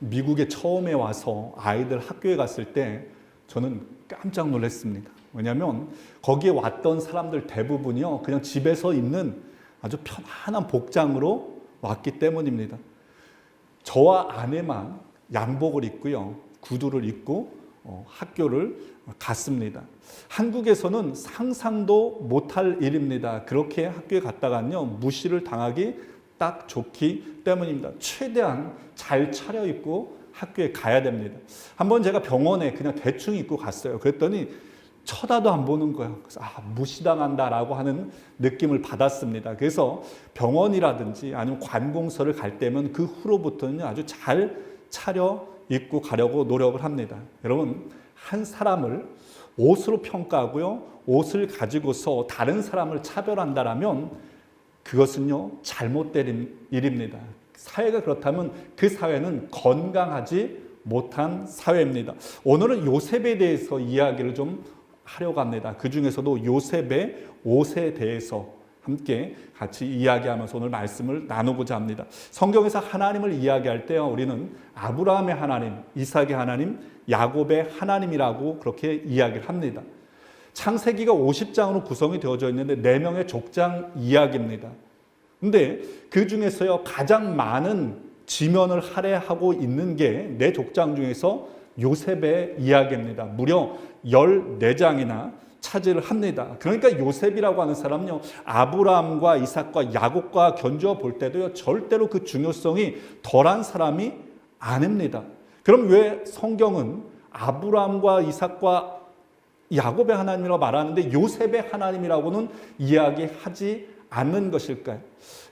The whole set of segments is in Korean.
미국에 처음에 와서 아이들 학교에 갔을 때 저는 깜짝 놀랐습니다. 왜냐하면 거기에 왔던 사람들 대부분이요 그냥 집에서 있는 아주 편안한 복장으로 왔기 때문입니다. 저와 아내만 양복을 입고요 구두를 입고 어, 학교를 갔습니다. 한국에서는 상상도 못할 일입니다. 그렇게 학교에 갔다가요 무시를 당하기 딱 좋기 때문입니다. 최대한 잘 차려입고 학교에 가야 됩니다. 한번 제가 병원에 그냥 대충 입고 갔어요. 그랬더니 쳐다도 안 보는 거예요. 그래서 아, 무시당한다라고 하는 느낌을 받았습니다. 그래서 병원이라든지 아니면 관공서를 갈 때면 그 후로부터는 아주 잘 차려 입고 가려고 노력을 합니다. 여러분, 한 사람을 옷으로 평가하고요. 옷을 가지고서 다른 사람을 차별한다라면 그것은요, 잘못된 일입니다. 사회가 그렇다면 그 사회는 건강하지 못한 사회입니다. 오늘은 요셉에 대해서 이야기를 좀 하려고 합니다. 그 중에서도 요셉의 옷에 대해서 함께 같이 이야기하면서 오늘 말씀을 나누고자 합니다. 성경에서 하나님을 이야기할 때 우리는 아브라함의 하나님, 이삭의 하나님, 야곱의 하나님이라고 그렇게 이야기를 합니다. 창세기가 50장으로 구성이 되어져 있는데 4명의 족장 이야기입니다. 근데 그 중에서요 가장 많은 지면을 할애하고 있는 게 내 족장 중에서 요셉의 이야기입니다. 무려 14장이나 차지를 합니다. 그러니까 요셉이라고 하는 사람은요, 아브라함과 이삭과 야곱과 견주어 볼 때도요, 절대로 그 중요성이 덜한 사람이 아닙니다. 그럼 왜 성경은 아브라함과 이삭과 야곱의 하나님이라고 말하는데 요셉의 하나님이라고는 이야기하지 않는 것일까요?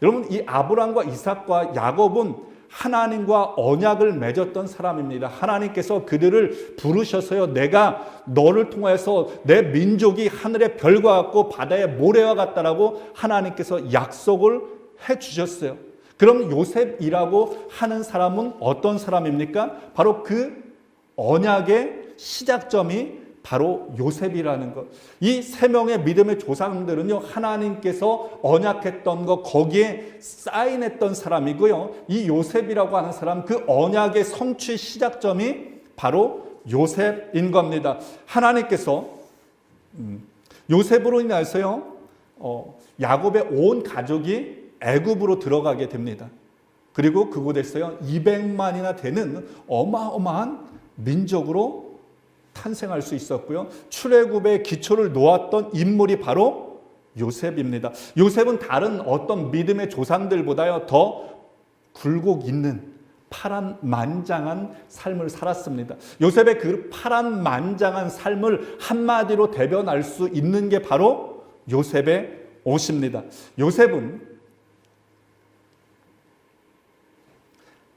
여러분, 이 아브라함과 이삭과 야곱은 하나님과 언약을 맺었던 사람입니다. 하나님께서 그들을 부르셔서요, 내가 너를 통해서 내 민족이 하늘의 별과 같고 바다의 모래와 같다라고 하나님께서 약속을 해 주셨어요. 그럼 요셉이라고 하는 사람은 어떤 사람입니까? 바로 그 언약의 시작점이 바로 요셉이라는 것. 이 세 명의 믿음의 조상들은요, 하나님께서 언약했던 것, 거기에 사인했던 사람이고요. 이 요셉이라고 하는 사람, 그 언약의 성취 시작점이 바로 요셉인 겁니다. 하나님께서, 음, 요셉으로 인해서요, 어, 야곱의 온 가족이 애굽으로 들어가게 됩니다. 그리고 그곳에서요, 200만이나 되는 어마어마한 민족으로 탄생할 수 있었고요. 출애굽의 기초를 놓았던 인물이 바로 요셉입니다. 요셉은 다른 어떤 믿음의 조상들보다요 더 굴곡 있는 파란 만장한 삶을 살았습니다. 요셉의 그 파란 만장한 삶을 한마디로 대변할 수 있는 게 바로 요셉의 옷입니다. 요셉은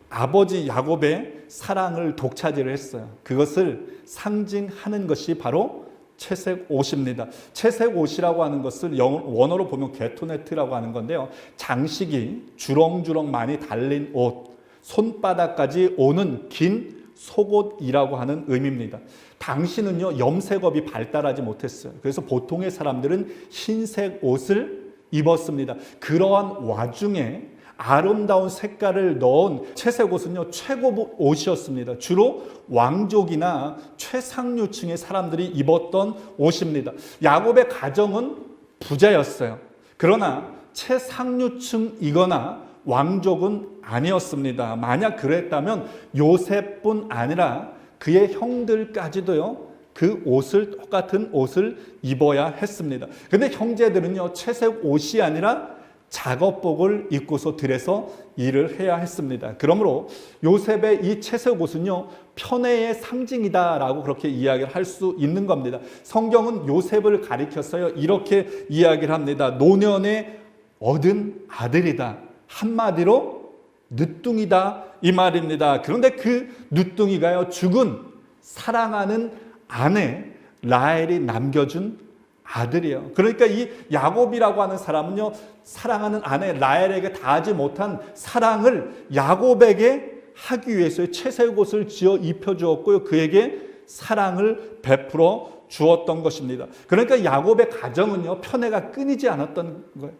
아버지 야곱의 사랑을 독차지를 했어요. 그것을 상징하는 것이 바로 채색 옷입니다. 채색 옷이라고 하는 것을 원어로 보면 게토네트라고 하는 건데요. 장식이 주렁주렁 많이 달린 옷, 손바닥까지 오는 긴 속옷이라고 하는 의미입니다. 당시는요, 염색업이 발달하지 못했어요. 그래서 보통의 사람들은 흰색 옷을 입었습니다. 그러한 와중에 아름다운 색깔을 넣은 채색 옷은요 최고 옷이었습니다. 주로 왕족이나 최상류층의 사람들이 입었던 옷입니다. 야곱의 가정은 부자였어요. 그러나 최상류층이거나 왕족은 아니었습니다. 만약 그랬다면 요셉뿐 아니라 그의 형들까지도요. 그 옷을 똑같은 옷을 입어야 했습니다. 근데 형제들은요. 채색 옷이 아니라 작업복을 입고서 들에서 일을 해야 했습니다. 그러므로 요셉의 이 채색 옷은요, 편애의 상징이다라고 그렇게 이야기를 할 수 있는 겁니다. 성경은 요셉을 가리켜서요, 이렇게 이야기를 합니다. 노년에 얻은 아들이다. 한마디로 늦둥이다. 이 말입니다. 그런데 그 늦둥이가요, 죽은 사랑하는 아내 라헬이 남겨준 아들이에요. 그러니까 이 야곱이라고 하는 사람은요, 사랑하는 아내 라헬에게 다하지 못한 사랑을 야곱에게 하기 위해서 채색 옷을 지어 입혀 주었고요. 그에게 사랑을 베풀어 주었던 것입니다. 그러니까 야곱의 가정은요, 편애가 끊이지 않았던 거예요.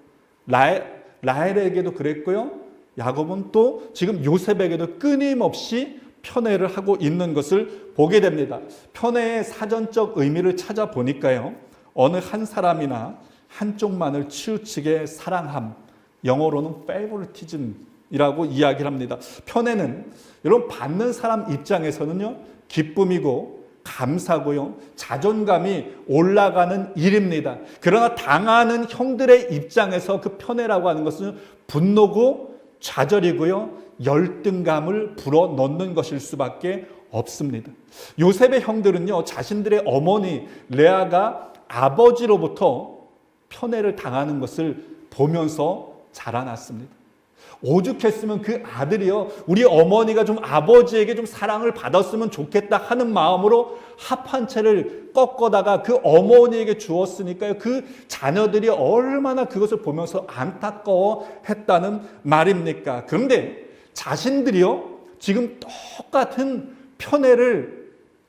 라헬, 라헬에게도 그랬고요. 야곱은 또 지금 요셉에게도 끊임없이 편애를 하고 있는 것을 보게 됩니다. 편애의 사전적 의미를 찾아보니까요. 어느 한 사람이나 한쪽만을 치우치게 사랑함, 영어로는 favoritism이라고 이야기를 합니다. 편애는 여러분 받는 사람 입장에서는요. 기쁨이고 감사고요. 자존감이 올라가는 일입니다. 그러나 당하는 형들의 입장에서 그 편애라고 하는 것은 분노고 좌절이고요. 열등감을 불어넣는 것일 수밖에 없습니다. 요셉의 형들은요. 자신들의 어머니 레아가 아버지로부터 편애를 당하는 것을 보면서 자라났습니다. 오죽했으면 그 아들이요, 우리 어머니가 좀 아버지에게 좀 사랑을 받았으면 좋겠다 하는 마음으로 합한 채를 꺾어다가 그 어머니에게 주었으니까요, 그 자녀들이 얼마나 그것을 보면서 안타까워 했다는 말입니까? 그런데 자신들이요, 지금 똑같은 편애를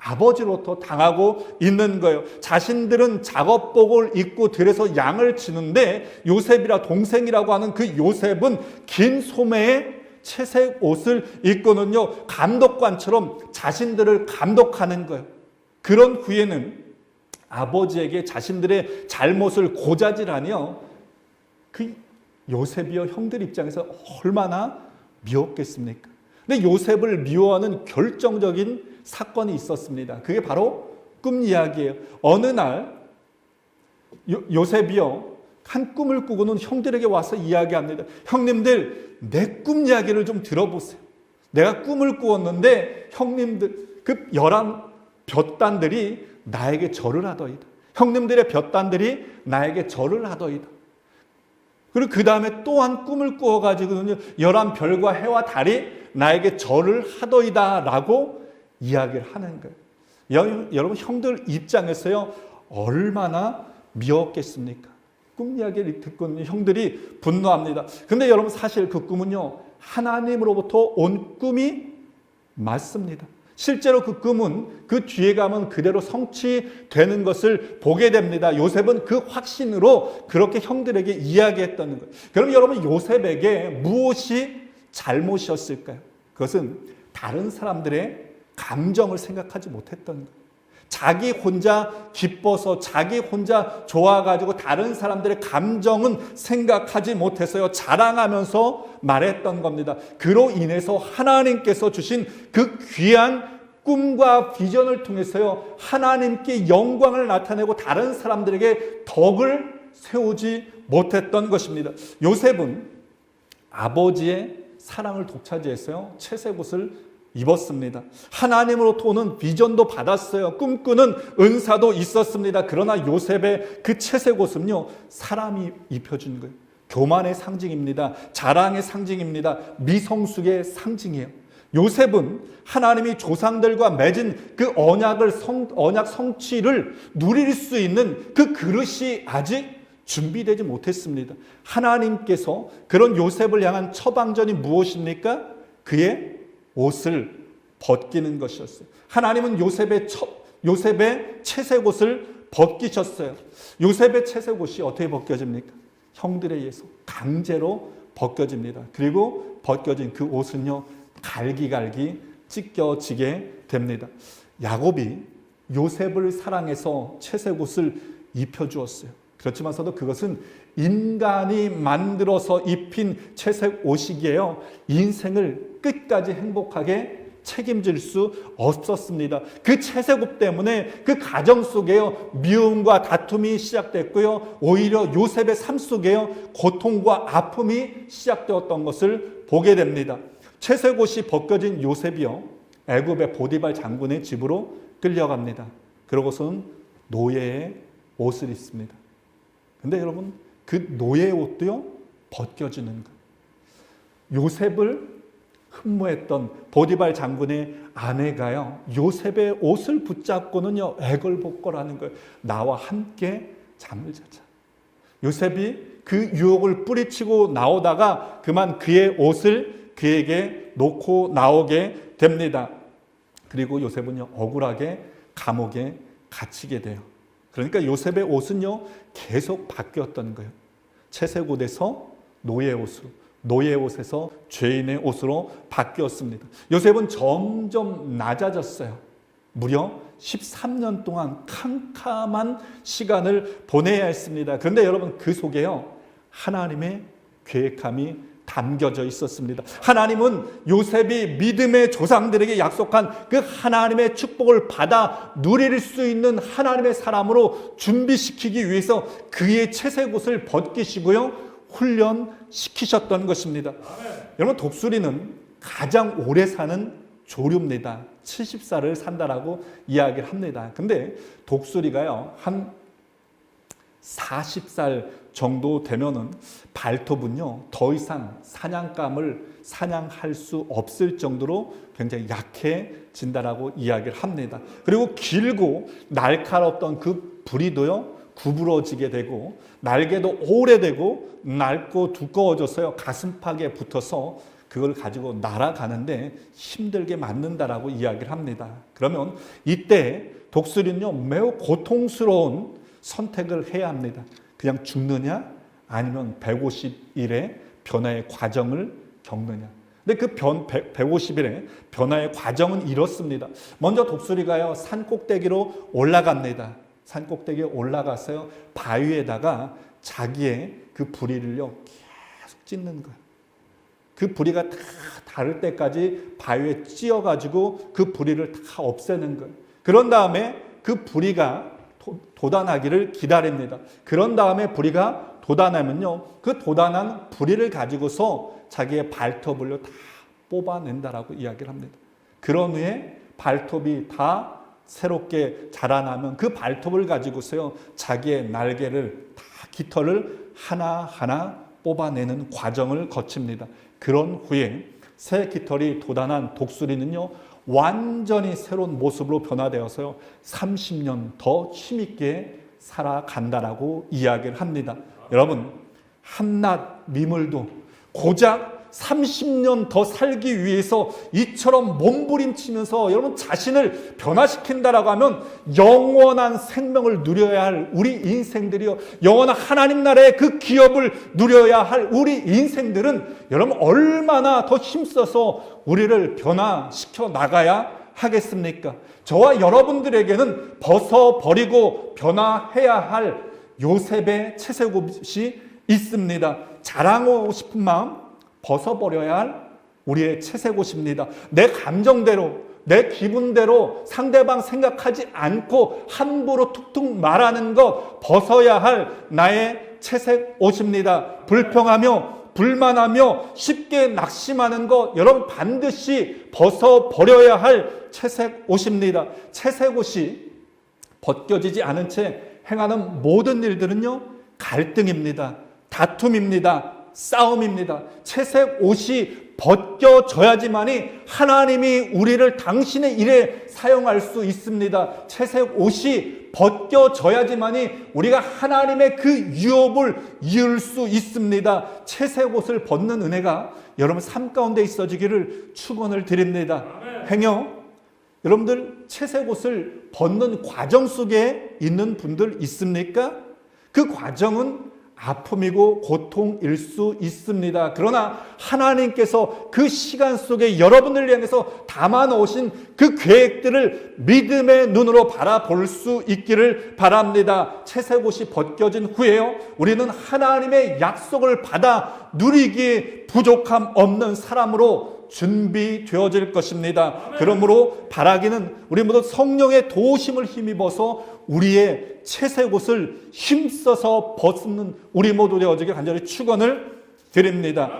아버지로부터 당하고 있는 거예요. 자신들은 작업복을 입고 들에서 양을 치는데 요셉이라 동생이라고 하는 그 요셉은 긴 소매에 채색 옷을 입고는요 감독관처럼 자신들을 감독하는 거예요. 그런 후에는 아버지에게 자신들의 잘못을 고자질하니요 그 요셉이요 형들 입장에서 얼마나 미웠겠습니까? 근데 요셉을 미워하는 결정적인 사건이 있었습니다. 그게 바로 꿈 이야기예요. 어느 날 요, 요셉이요 한 꿈을 꾸고는 형들에게 와서 이야기합니다. 형님들 내 꿈 이야기를 좀 들어보세요. 내가 꿈을 꾸었는데 형님들 그 열한 볕단들이 나에게 절을 하더이다. 형님들의 볕단들이 나에게 절을 하더이다. 그리고 그 다음에 또한 꿈을 꾸어가지고는요, 열한 별과 해와 달이 나에게 절을 하더이다 라고 이야기를 하는 거예요. 여러분, 형들 입장에서요, 얼마나 미웠겠습니까? 꿈 이야기를 듣고는 형들이 분노합니다. 근데 여러분, 사실 그 꿈은요, 하나님으로부터 온 꿈이 맞습니다. 실제로 그 꿈은 그 뒤에 가면 그대로 성취되는 것을 보게 됩니다. 요셉은 그 확신으로 그렇게 형들에게 이야기했다는 거예요. 그럼 여러분 요셉에게 무엇이 잘못이었을까요? 그것은 다른 사람들의 감정을 생각하지 못했던 거예요. 자기 혼자 기뻐서 자기 혼자 좋아가지고 다른 사람들의 감정은 생각하지 못해서요. 자랑하면서 말했던 겁니다. 그로 인해서 하나님께서 주신 그 귀한 꿈과 비전을 통해서요. 하나님께 영광을 나타내고 다른 사람들에게 덕을 세우지 못했던 것입니다. 요셉은 아버지의 사랑을 독차지했어요. 채색 옷을 입었습니다. 하나님으로부터 오는 비전도 받았어요. 꿈꾸는 은사도 있었습니다. 그러나 요셉의 그 채색 옷은요, 사람이 입혀준 거예요. 교만의 상징입니다. 자랑의 상징입니다. 미성숙의 상징이에요. 요셉은 하나님이 조상들과 맺은 그 언약을 성, 언약 성취를 누릴 수 있는 그 그릇이 아직 준비되지 못했습니다. 하나님께서 그런 요셉을 향한 처방전이 무엇입니까? 그의 옷을 벗기는 것이었어요. 하나님은 요셉의 처, 요셉의 채색 옷을 벗기셨어요. 요셉의 채색 옷이 어떻게 벗겨집니까? 형들에 의해서 강제로 벗겨집니다. 그리고 벗겨진 그 옷은요, 갈기갈기 찢겨지게 됩니다. 야곱이 요셉을 사랑해서 채색 옷을 입혀주었어요. 그렇지만서도 그것은 인간이 만들어서 입힌 채색 옷이기에요. 인생을 끝까지 행복하게 책임질 수 없었습니다. 그 채색옷 때문에 그 가정 속에요 미움과 다툼이 시작됐고요 오히려 요셉의 삶 속에요 고통과 아픔이 시작되었던 것을 보게 됩니다. 채색옷이 벗겨진 요셉이요 애굽의 보디발 장군의 집으로 끌려갑니다. 그러고선 노예의 옷을 입습니다. 근데 여러분 그 노예의 옷도요 벗겨지는 거. 요셉을 흠모했던 보디발 장군의 아내가요 요셉의 옷을 붙잡고는요 애걸복걸하는 거예요. 나와 함께 잠을 자자. 요셉이 그 유혹을 뿌리치고 나오다가 그만 그의 옷을 그에게 놓고 나오게 됩니다. 그리고 요셉은요 억울하게 감옥에 갇히게 돼요. 그러니까 요셉의 옷은요 계속 바뀌었던 거예요. 채색 옷에서 노예 옷으로, 노예 옷에서 죄인의 옷으로 바뀌었습니다. 요셉은 점점 낮아졌어요. 무려 13년 동안 캄캄한 시간을 보내야 했습니다. 그런데 여러분 그 속에요. 하나님의 계획함이 담겨져 있었습니다. 하나님은 요셉이 믿음의 조상들에게 약속한 그 하나님의 축복을 받아 누릴 수 있는 하나님의 사람으로 준비시키기 위해서 그의 채색 옷을 벗기시고요. 훈련 시키셨던 것입니다. 여러분 독수리는 가장 오래 사는 조류입니다. 70살을 산다라고 이야기를 합니다. 근데 독수리가요. 한 40살 정도 되면은 발톱은요 더 이상 사냥감을 사냥할 수 없을 정도로 굉장히 약해진다라고 이야기를 합니다. 그리고 길고 날카롭던 그 부리도요 구부러지게 되고 날개도 오래되고 낡고 두꺼워져서요 가슴팍에 붙어서 그걸 가지고 날아가는데 힘들게 맞는다라고 이야기를 합니다. 그러면 이때 독수리는요 매우 고통스러운 선택을 해야 합니다. 그냥 죽느냐 아니면 150일의 변화의 과정을 겪느냐. 근데 그 변, 150일의 변화의 과정은 이렇습니다. 먼저 독수리가요 산 꼭대기로 올라갑니다. 산 꼭대기에 올라가서요 바위에다가 자기의 그 부리를요 계속 찢는 거예요. 그 부리가 다 닳을 때까지 바위에 찧어가지고 그 부리를 다 없애는 거예요. 그런 다음에 그 부리가 도단하기를 기다립니다. 그런 다음에 부리가 도단하면요. 그 도단한 부리를 가지고서 자기의 발톱을요 다 뽑아낸다라고 이야기를 합니다. 그런 후에 발톱이 다 새롭게 자라나면 그 발톱을 가지고서요 자기의 날개를 다 깃털을 하나하나 뽑아내는 과정을 거칩니다. 그런 후에 새 깃털이 도단한 독수리는요 완전히 새로운 모습으로 변화되어서요 30년 더 힘있게 살아간다라고 이야기를 합니다. 여러분 한낱 미물도 고작 30년 더 살기 위해서 이처럼 몸부림치면서 여러분 자신을 변화시킨다라고 하면 영원한 생명을 누려야 할 우리 인생들이요. 영원한 하나님 나라의 그 기업을 누려야 할 우리 인생들은 여러분 얼마나 더 힘써서 우리를 변화시켜 나가야 하겠습니까? 저와 여러분들에게는 벗어버리고 변화해야 할 요셉의 채색옷이 있습니다. 자랑하고 싶은 마음, 벗어버려야 할 우리의 채색옷입니다. 내 감정대로, 내 기분대로 상대방 생각하지 않고 함부로 툭툭 말하는 것 벗어야 할 나의 채색옷입니다. 불평하며 불만하며 쉽게 낙심하는 것 여러분 반드시 벗어버려야 할 채색옷입니다. 채색옷이 벗겨지지 않은 채 행하는 모든 일들은요 갈등입니다. 다툼입니다. 싸움입니다. 채색 옷이 벗겨져야지만이 하나님이 우리를 당신의 일에 사용할 수 있습니다. 채색 옷이 벗겨져야지만이 우리가 하나님의 그 유업을 이을 수 있습니다. 채색 옷을 벗는 은혜가 여러분 삶 가운데 있어지기를 축원을 드립니다. 행여 여러분들 채색 옷을 벗는 과정 속에 있는 분들 있습니까? 그 과정은 아픔이고 고통일 수 있습니다. 그러나 하나님께서 그 시간 속에 여러분을 향해서 담아 놓으신 그 계획들을 믿음의 눈으로 바라볼 수 있기를 바랍니다. 채색옷이 벗겨진 후에요. 우리는 하나님의 약속을 받아 누리기에 부족함 없는 사람으로 준비되어질 것입니다. 그러므로 바라기는 우리 모두 성령의 도심을 힘입어서 우리의 채색 옷을 힘써서 벗는 우리 모두 되어지게 간절히 축원을 드립니다.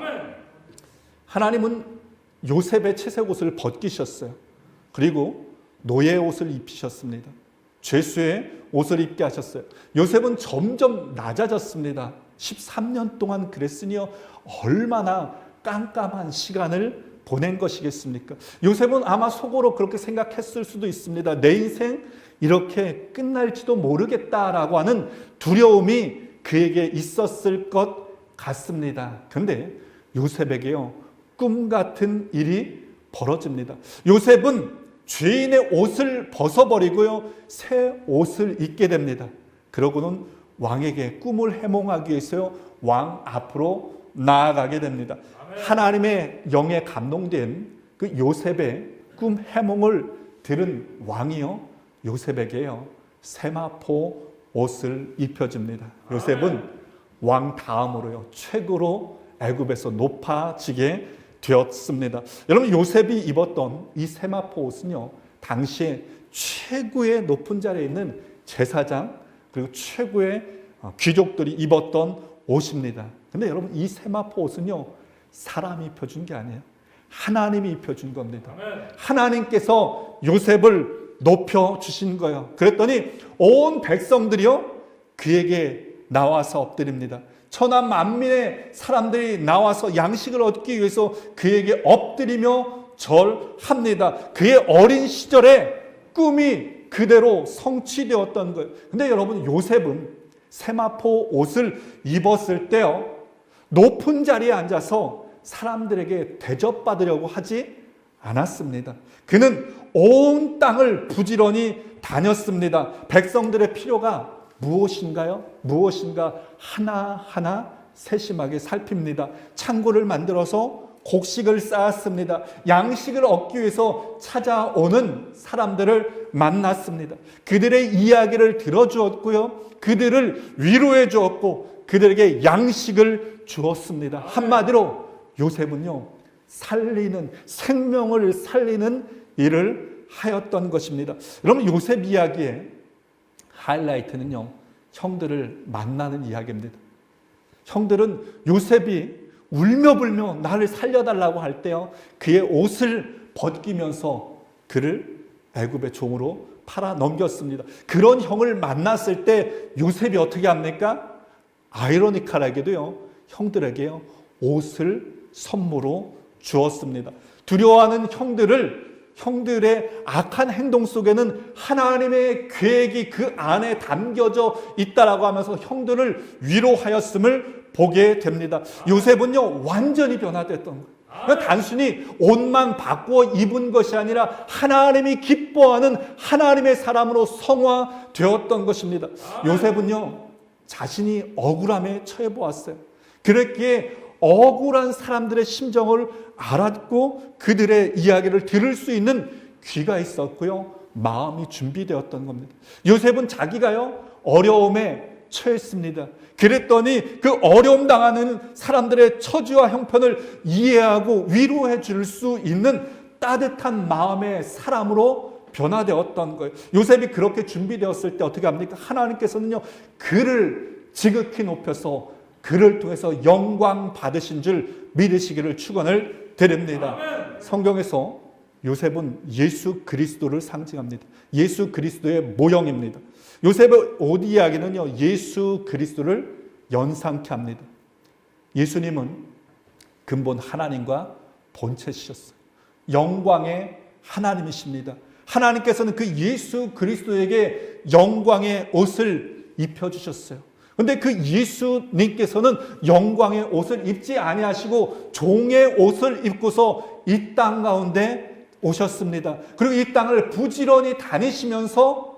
하나님은 요셉의 채색 옷을 벗기셨어요. 그리고 노예 옷을 입히셨습니다. 죄수의 옷을 입게 하셨어요. 요셉은 점점 낮아졌습니다. 13년 동안 그랬으니요. 얼마나 깜깜한 시간을 보낸 것이겠습니까? 요셉은 아마 속으로 그렇게 생각했을 수도 있습니다. 내 인생 이렇게 끝날지도 모르겠다라고 하는 두려움이 그에게 있었을 것 같습니다. 근데 요셉에게요, 꿈 같은 일이 벌어집니다. 요셉은 죄인의 옷을 벗어버리고요, 새 옷을 입게 됩니다. 그러고는 왕에게 꿈을 해몽하기 위해서요, 왕 앞으로 나아가게 됩니다. 하나님의 영에 감동된 그 요셉의 꿈 해몽을 들은 왕이요 요셉에게요 세마포 옷을 입혀줍니다. 요셉은 왕 다음으로요 최고로 애굽에서 높아지게 되었습니다. 여러분 요셉이 입었던 이 세마포 옷은요 당시에 최고의 높은 자리에 있는 제사장 그리고 최고의 어, 귀족들이 입었던 옷입니다. 근데 여러분 이 세마포 옷은요 사람이 입혀준 게 아니에요. 하나님이 입혀준 겁니다. 하나님께서 요셉을 높여 주신 거예요. 그랬더니 온 백성들이요 그에게 나와서 엎드립니다. 천하 만민의 사람들이 나와서 양식을 얻기 위해서 그에게 엎드리며 절합니다. 그의 어린 시절에 꿈이 그대로 성취되었던 거예요. 근데 여러분 요셉은 세마포 옷을 입었을 때요 높은 자리에 앉아서 사람들에게 대접받으려고 하지 않았습니다. 그는 온 땅을 부지런히 다녔습니다. 백성들의 필요가 무엇인가요? 무엇인가 하나하나 세심하게 살핍니다. 창고를 만들어서 곡식을 쌓았습니다. 양식을 얻기 위해서 찾아오는 사람들을 만났습니다. 그들의 이야기를 들어주었고요. 그들을 위로해 주었고 그들에게 양식을 주었습니다. 한마디로 요셉은요. 살리는 생명을 살리는 일을 하였던 것입니다. 여러분 요셉 이야기의 하이라이트는요. 형들을 만나는 이야기입니다. 형들은 요셉이 울며 불며 나를 살려달라고 할 때요. 그의 옷을 벗기면서 그를 애굽의 종으로 팔아 넘겼습니다. 그런 형을 만났을 때 요셉이 어떻게 합니까? 아이러니컬하게도요. 형들에게요. 옷을 선물로 주었습니다. 두려워하는 형들을 형들의 악한 행동 속에는 하나님의 계획이 그 안에 담겨져 있다라고 하면서 형들을 위로하였음을 보게 됩니다. 요셉은요 완전히 변화됐던 거예요. 그러니까 단순히 옷만 바꾸어 입은 것이 아니라 하나님이 기뻐하는 하나님의 사람으로 성화되었던 것입니다. 요셉은요 자신이 억울함에 처해 보았어요. 그랬기에 억울한 사람들의 심정을 알았고 그들의 이야기를 들을 수 있는 귀가 있었고요. 마음이 준비되었던 겁니다. 요셉은 자기가요, 어려움에 처했습니다. 그랬더니 그 어려움 당하는 사람들의 처지와 형편을 이해하고 위로해 줄 수 있는 따뜻한 마음의 사람으로 변화되었던 거예요. 요셉이 그렇게 준비되었을 때 어떻게 합니까? 하나님께서는요, 그를 지극히 높여서 그를 통해서 영광 받으신 줄 믿으시기를 축원을 드립니다. 성경에서 요셉은 예수 그리스도를 상징합니다. 예수 그리스도의 모형입니다. 요셉의 옷 이야기는요, 예수 그리스도를 연상케 합니다. 예수님은 근본 하나님과 본체시셨어요. 영광의 하나님이십니다. 하나님께서는 그 예수 그리스도에게 영광의 옷을 입혀주셨어요. 근데 그 예수님께서는 영광의 옷을 입지 아니하시고 종의 옷을 입고서 이 땅 가운데 오셨습니다. 그리고 이 땅을 부지런히 다니시면서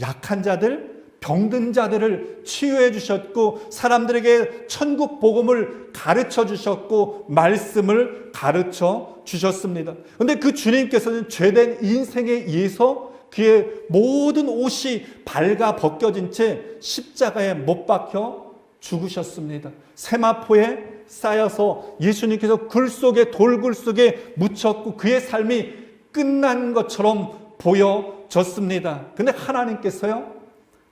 약한 자들, 병든 자들을 치유해 주셨고 사람들에게 천국 복음을 가르쳐 주셨고 말씀을 가르쳐 주셨습니다. 근데 그 주님께서는 죄된 인생에 의해서 그의 모든 옷이 밝아 벗겨진 채 십자가에 못 박혀 죽으셨습니다. 세마포에 쌓여서 예수님께서 굴 속에 돌굴 속에 묻혔고 그의 삶이 끝난 것처럼 보여졌습니다. 근데 하나님께서요,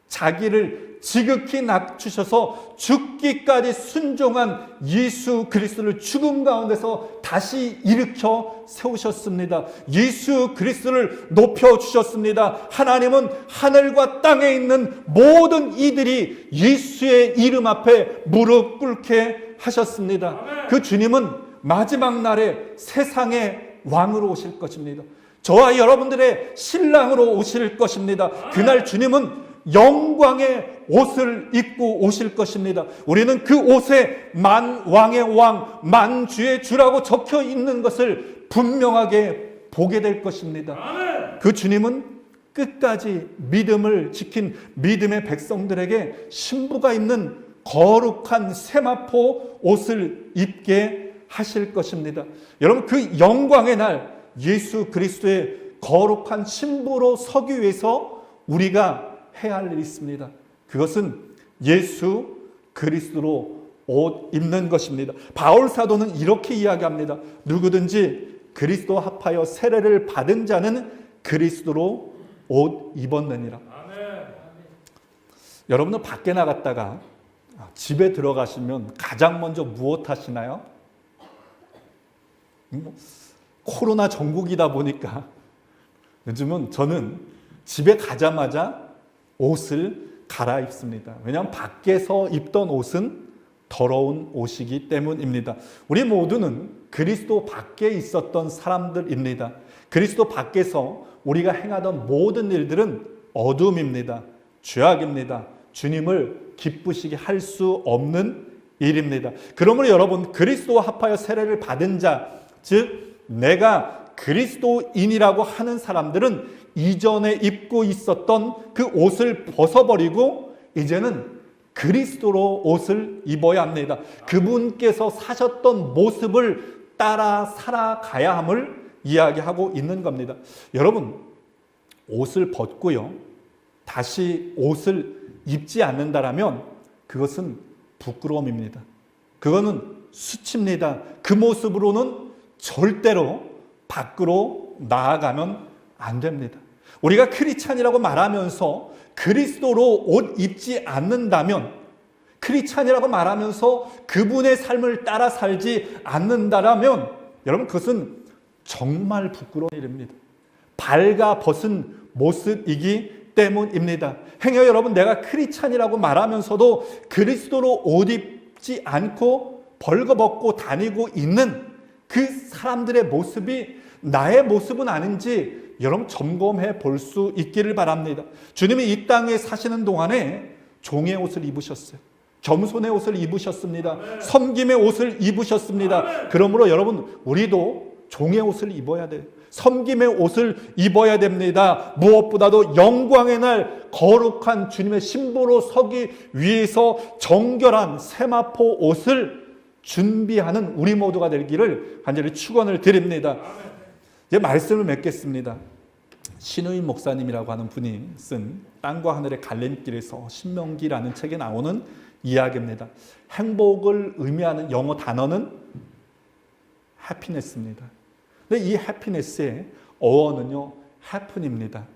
자기를 지극히 낮추셔서 죽기까지 순종한 예수 그리스도를 죽음 가운데서 다시 일으켜 세우셨습니다. 예수 그리스도를 높여 주셨습니다. 하나님은 하늘과 땅에 있는 모든 이들이 예수의 이름 앞에 무릎 꿇게 하셨습니다. 그 주님은 마지막 날에 세상의 왕으로 오실 것입니다. 저와 여러분들의 신랑으로 오실 것입니다. 그날 주님은 영광의 옷을 입고 오실 것입니다. 우리는 그 옷에 만 왕의 왕, 만 주의 주라고 적혀 있는 것을 분명하게 보게 될 것입니다. 그 주님은 끝까지 믿음을 지킨 믿음의 백성들에게 신부가 입는 거룩한 세마포 옷을 입게 하실 것입니다. 여러분 그 영광의 날 예수 그리스도의 거룩한 신부로 서기 위해서 우리가 해야 할 일이 있습니다. 그것은 예수 그리스도로 옷 입는 것입니다. 바울 사도는 이렇게 이야기합니다. 누구든지 그리스도 합하여 세례를 받은 자는 그리스도로 옷 입었느니라. 여러분은 밖에 나갔다가 집에 들어가시면 가장 먼저 무엇 하시나요? 뭐, 코로나 전국이다 보니까 요즘은 저는 집에 가자마자 옷을 갈아입습니다. 왜냐하면 밖에서 입던 옷은 더러운 옷이기 때문입니다. 우리 모두는 그리스도 밖에 있었던 사람들입니다. 그리스도 밖에서 우리가 행하던 모든 일들은 어둠입니다. 죄악입니다. 주님을 기쁘시게 할 수 없는 일입니다. 그러므로 여러분 그리스도와 합하여 세례를 받은 자, 즉 내가 그리스도인이라고 하는 사람들은 이전에 입고 있었던 그 옷을 벗어버리고 이제는 그리스도로 옷을 입어야 합니다. 그분께서 사셨던 모습을 따라 살아가야 함을 이야기하고 있는 겁니다. 여러분, 옷을 벗고요. 다시 옷을 입지 않는다라면 그것은 부끄러움입니다. 그거는 수치입니다. 그 모습으로는 절대로 밖으로 나아가면 안 됩니다. 우리가 크리스찬이라고 말하면서 그리스도로 옷 입지 않는다면 크리스찬이라고 말하면서 그분의 삶을 따라 살지 않는다라면 여러분 그것은 정말 부끄러운 일입니다. 발가 벗은 모습이기 때문입니다. 행여 여러분 내가 크리스찬이라고 말하면서도 그리스도로 옷 입지 않고 벌거벗고 다니고 있는 그 사람들의 모습이 나의 모습은 아닌지 여러분 점검해 볼 수 있기를 바랍니다. 주님이 이 땅에 사시는 동안에 종의 옷을 입으셨어요. 겸손의 옷을 입으셨습니다. 섬김의 옷을 입으셨습니다. 그러므로 여러분 우리도 종의 옷을 입어야 돼요. 섬김의 옷을 입어야 됩니다. 무엇보다도 영광의 날 거룩한 주님의 신부로 서기 위해서 정결한 세마포 옷을 준비하는 우리 모두가 되기를 간절히 축원을 드립니다. 이제 말씀을 맺겠습니다. 신우인 목사님이라고 하는 분이 쓴 땅과 하늘의 갈림길에서 신명기라는 책에 나오는 이야기입니다. 행복을 의미하는 영어 단어는 happiness입니다. 근데 이 happiness의 어원은요, happen입니다.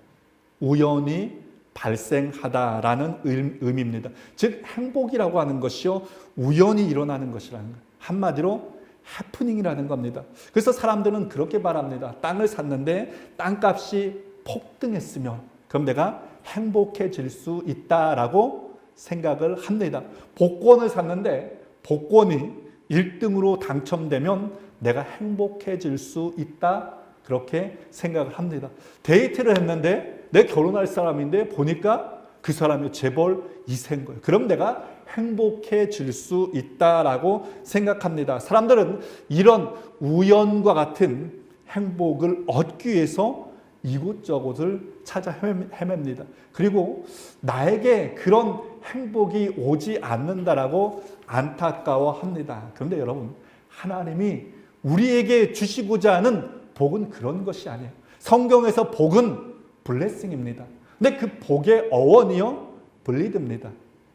우연히 발생하다라는 의미입니다. 즉 행복이라고 하는 것이요 우연히 일어나는 것이라는 거예요. 한마디로 해프닝이라는 겁니다. 그래서 사람들은 그렇게 말합니다. 땅을 샀는데 땅값이 폭등했으면 그럼 내가 행복해질 수 있다라고 생각을 합니다. 복권을 샀는데 복권이 1등으로 당첨되면 내가 행복해질 수 있다 그렇게 생각을 합니다. 데이트를 했는데 내 결혼할 사람인데 보니까 그 사람이 재벌 2세인 거예요. 그럼 내가 행복해질 수 있다라고 생각합니다. 사람들은 이런 우연과 같은 행복을 얻기 위해서 이곳저곳을 찾아 헤맵니다. 그리고 나에게 그런 행복이 오지 않는다라고 안타까워합니다. 그런데 여러분, 하나님이 우리에게 주시고자 하는 복은 그런 것이 아니에요. 성경에서 복은 블레싱입니다. 근데 그 복의 어원이요, 블리드입니다.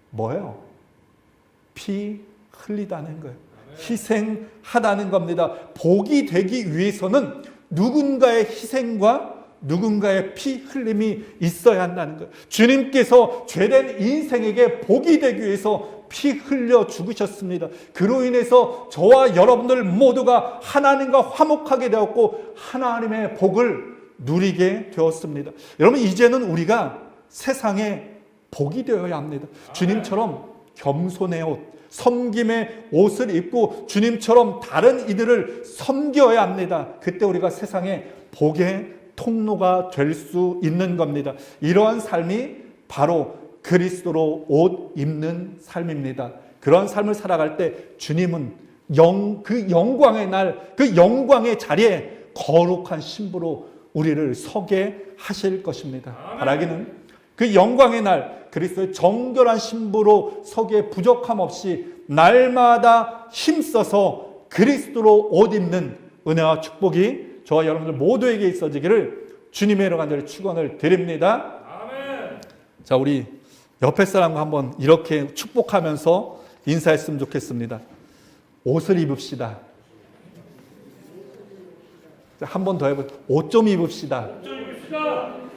뭐예요? 피 흘리다는 거예요. 희생하다는 겁니다. 복이 되기 위해서는 누군가의 희생과 누군가의 피 흘림이 있어야 한다는 거예요. 주님께서 죄된 인생에게 복이 되기 위해서 피 흘려 죽으셨습니다. 그로 인해서 저와 여러분들 모두가 하나님과 화목하게 되었고 하나님의 복을 누리게 되었습니다. 여러분 이제는 우리가 세상에 복이 되어야 합니다. 주님처럼 겸손의 옷, 섬김의 옷을 입고 주님처럼 다른 이들을 섬겨야 합니다. 그때 우리가 세상에 복의 통로가 될 수 있는 겁니다. 이러한 삶이 바로 그리스도로 옷 입는 삶입니다. 그런 삶을 살아갈 때 주님은 영, 그 영광의 날, 그 영광의 자리에 거룩한 신부로 우리를 서게 하실 것입니다. 바라기는 그 영광의 날, 그리스도의 정결한 신부로 서기에 부족함 없이 날마다 힘써서 그리스도로 옷 입는 은혜와 축복이 저와 여러분들 모두에게 있어지기를 주님의 이름 간절히 축원을 드립니다. 자, 우리 옆에 사람과 한번 이렇게 축복하면서 인사했으면 좋겠습니다. 옷을 입읍시다. 한 번 더 해보. 옷좀 입읍시다. 좀 입읍시다.